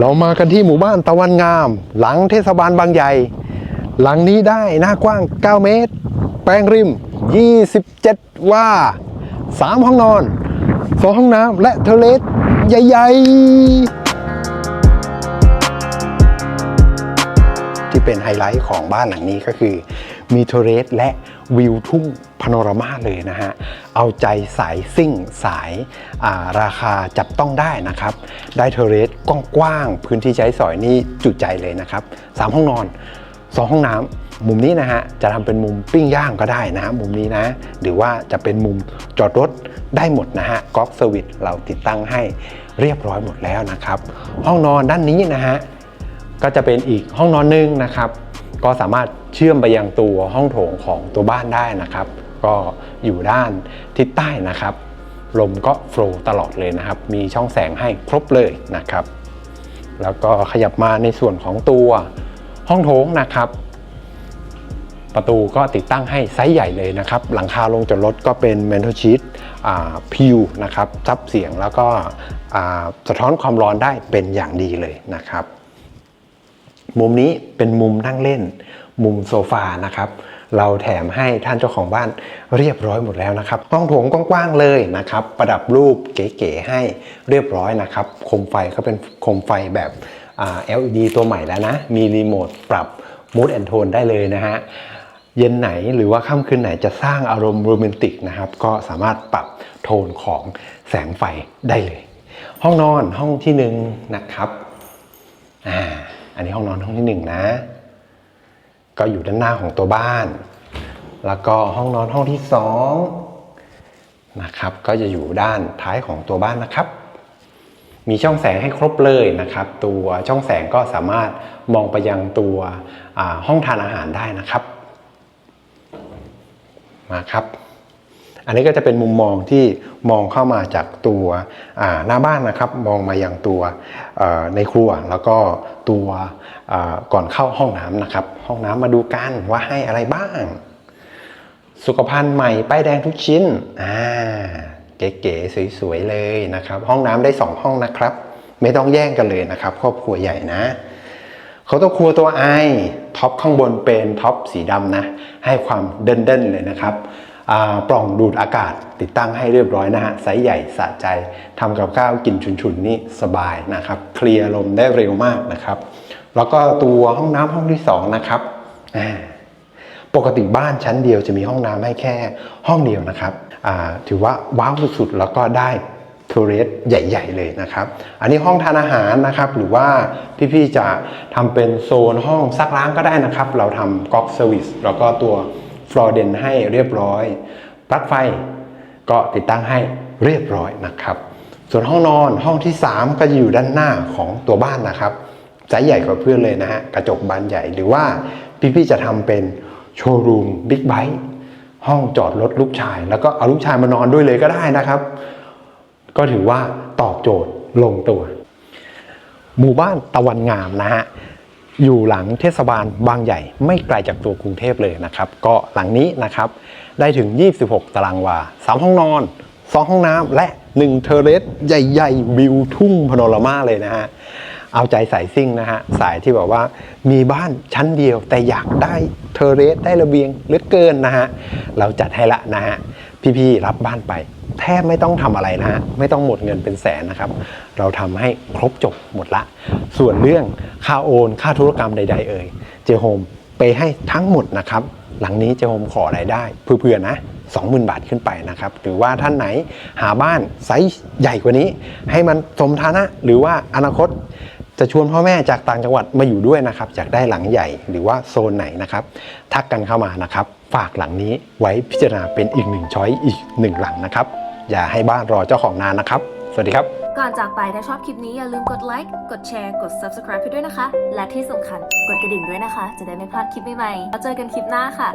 เรามากันที่หมู่บ้านตะวันงาม หลังเทศบาลบางใหญ่ หลังนี้ได้หน้ากว้าง 9 เมตร แปลงริม 27 ว่า 3 ห้องนอน 2 ห้องน้ำและเทเลสใหญ่ ๆ ที่เป็นไฮไลท์ของบ้านหลังนี้ก็คือ มีเทเรสและวิวทุ่งพาโนรามาเลยนะฮะ เอาใจสายซิ่งสายาราคาจับต้องได้นะครับ ได้เทเรสกว้างๆพื้นที่ใช้สอยนี่จุใจเลยนะครับ 3 ห้องนอน 2 ห้องน้ำมุมนี้นะฮะจะทำเป็นมุมปิ้งย่างก็ได้นะฮะมุมนี้นะ หรือว่าจะเป็นมุมจอดรถได้หมดนะฮะก๊อกเซอร์วิสเราติดตั้งให้เรียบร้อยหมดแล้วนะครับ ห้องนอนด้านนี้นะฮะก็จะเป็นอีกห้องนอนหนึงนะครับ ก็สามารถเชื่อมไปยังตัวห้องโถงของตัวบ้านได้นะครับ ก็อยู่ด้านทิศใต้นะครับ ลมก็โฟล์ตลอดเลยนะครับ มีช่องแสงให้ครบเลยนะครับ แล้วก็ขยับมาในส่วนของตัวห้องโถงนะครับ ประตูก็ติดตั้งให้ไซส์ใหญ่เลยนะครับ หลังคาลงจอดรถก็เป็นเมนทชีตพิวนะครับซับเสียงแล้วก็สะท้อนความร้อนได้เป็นอย่างดีเลยนะครับ มุมนี้เป็นมุมนั่งเล่น มุมโซฟานะครับ เราแถมให้ท่านเจ้าของบ้านเรียบร้อยหมดแล้วนะครับ ห้องโถงกว้างๆเลยนะครับ ประดับรูปเก๋ๆให้เรียบร้อยนะครับ โคมไฟก็เป็นโคมไฟแบบ LED ตัวใหม่แล้วนะ มีรีโมทปรับ Mood and Tone ได้เลยนะฮะ เย็นไหนหรือว่าค่ำคืนไหนจะสร้างอารมณ์โรแมนติกนะครับ ก็สามารถปรับโทนของแสงไฟได้เลย ห้องนอนห้องที่หนึ่งนะครับ อ่า อันนี้ห้องนอนห้องที่หนึ่งนะ ก็อยู่ด้านหน้าของตัวบ้าน แล้วก็ห้องนอนห้องที่สองนะครับ ก็จะอยู่ด้านท้ายของตัวบ้านนะครับ มีช่องแสงให้ครบเลยนะครับ ตัวช่องแสงก็สามารถมองไปยังตัวห้องทานอาหารได้นะครับ มาครับ อันนี้ก็จะเป็นมุมมองที่มองเข้ามาจากตัวหน้าบ้านนะครับ มองมาอยังตัวในครัวแล้วก็ตัวก่อนเข้าห้องน้ำนะครับ ห้องน้ำมาดูกันว่าให้อะไรบ้าง สุขภัณฑ์ใหม่ป้ายแดงทุกชิ้นอ่าเก๋ๆสวยๆเลยนะครับ ห้องน้ำได้ 2 ห้องนะครับ ไม่ต้องแย่งกันเลยนะครับ ครอบครัวใหญ่นะเขาน์เตัวครัวตัวไอท็อปข้างบนเป็นท็อปสีดำนะ ให้ความเด่นๆเลยนะครับ ปล่องดูดอากาศติดตั้งให้เรียบร้อยนะฮะไซส์ใหญ่สะใจทำกับข้าวกินฉุนๆนี่สบายนะครับเคลียร์ลมได้เร็วมากนะครับ แล้วก็ตัวห้องน้ำห้องที่สองนะครับปกติบ้านชั้นเดียวจะมีห้องน้ำให้แค่ห้องเดียวนะครับถือว่าว้าวสุดๆแล้วก็ได้ทัวริสใหญ่ ๆ เลยนะครับ อันนี้ห้องทานอาหารนะครับ หรือว่าพี่ ๆ จะทำเป็นโซนห้องซักล้างก็ได้นะครับ เราทำก๊อกเซอร์วิสแล้วก็ตัว ฟลอร์เดนให้เรียบร้อยปลั๊กไฟก็ติดตั้งให้เรียบร้อยนะครับ ส่วนห้องนอนห้องที่ 3 ก็จะอยู่ด้านหน้าของตัวบ้านนะครับไซส์ใหญ่กว่าเพื่อนเลยนะฮะกระจกบานใหญ่หรือว่าพี่ๆจะทำเป็นโชว์รูมบิ๊กไบค์ห้องจอดรถลูกชาย แล้วก็เอาลูกชายมานอนด้วยเลยก็ได้นะครับ ก็ถือว่าตอบโจทย์ลงตัว หมู่บ้านตะวันงามนะฮะ อยู่หลังเทศบาลบางใหญ่ ไม่ไกลจากตัวกรุงเทพเลยนะครับ ก็หลังนี้นะครับได้ถึง 26 ตารางวา 3 ห้องนอน 2 ห้องน้ำและ 1 เทอเรสใหญ่ๆ วิวทุ่งพโนรามาเลยนะฮะเอาใจสายซิ่งนะฮะ สายที่แบบว่ามีบ้านชั้นเดียวแต่อยากได้เทอเรสได้ระเบียงเหลือเกินนะฮะ เราจัดให้ละนะฮะ พี่ๆรับบ้านไป แทบไม่ต้องทำอะไรนะฮะไม่ต้องหมดเงินเป็นแสนนะครับ เราทำให้ครบจบหมดละ ส่วนเรื่องค่าโอนค่าธุรกรรมใด ๆ เอ่ยเจโฮมไปให้ทั้งหมดนะครับ หลังนี้เจโฮมขอรายได้เพื่อๆนะ20,000 บาทขึ้นไปนะครับ หรือว่าท่านไหนหาบ้านไซส์ใหญ่กว่านี้ ให้มันสมฐานะ หรือว่าอนาคตจะชวนพ่อแม่จากต่างจังหวัดมาอยู่ด้วยนะครับอยากได้หลังใหญ่หรือว่าโซนไหนนะครับ ทักกันเข้ามานะครับ ฝากหลังนี้ไว้พิจารณาเป็นอีกหนึ่งช้อยอีกหนึ่งหลังนะครับ อย่าให้บ้านรอเจ้าของนานนะครับ สวัสดีครับ ก่อนจากไปถ้าชอบคลิปนี้อย่าลืมกดไลค์กดแชร์กด subscribe ให้ด้วยนะคะ และที่สำคัญกดกระดิ่งด้วยนะคะ จะได้ไม่พลาดคลิปใหม่ๆแล้วเจอกันคลิปหน้าค่ะ